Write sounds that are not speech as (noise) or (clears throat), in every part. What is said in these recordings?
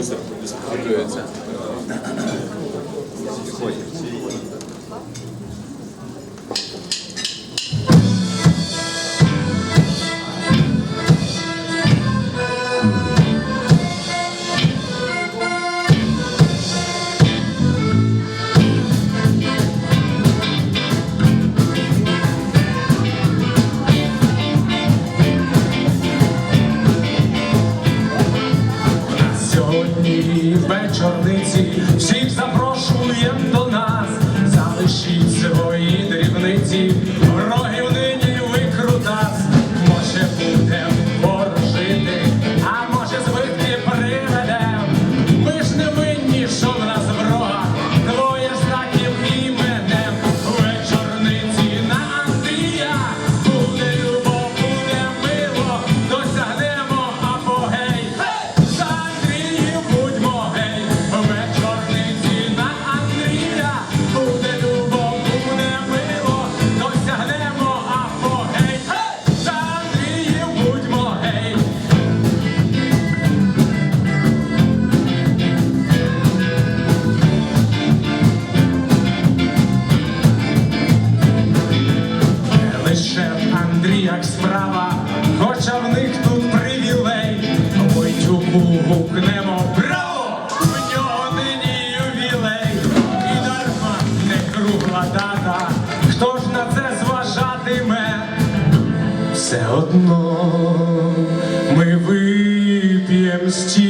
продюсер хвилюється. (clears throat) вечорниці всіх запрошуєм до нас. Залишіть свої дрібниці, рогів нині викрутас. Може будем Лише Андріях справа, хоча в них тут привілей. Войтюку гукнемо браво! В нього нині ювілей. І дарма не кругла дата. Хто ж на це зважатиме? Все одно ми вип'єм стільки,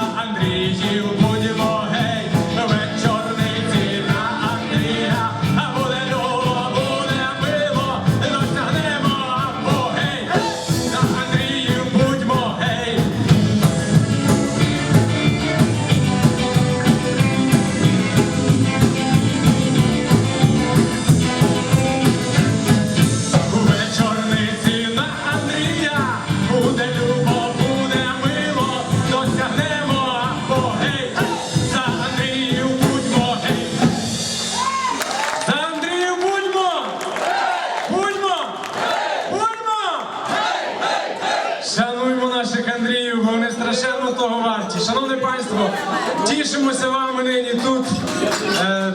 вони страшенно того варті. Шановне панство, тішимося вами нині тут. Е,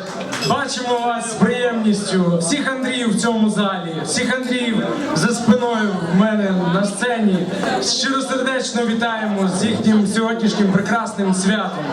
бачимо вас з приємністю. Всіх Андріїв в цьому залі, всіх Андріїв за спиною в мене на сцені. Щиросердечно вітаємо з їхнім сьогоднішнім прекрасним святом.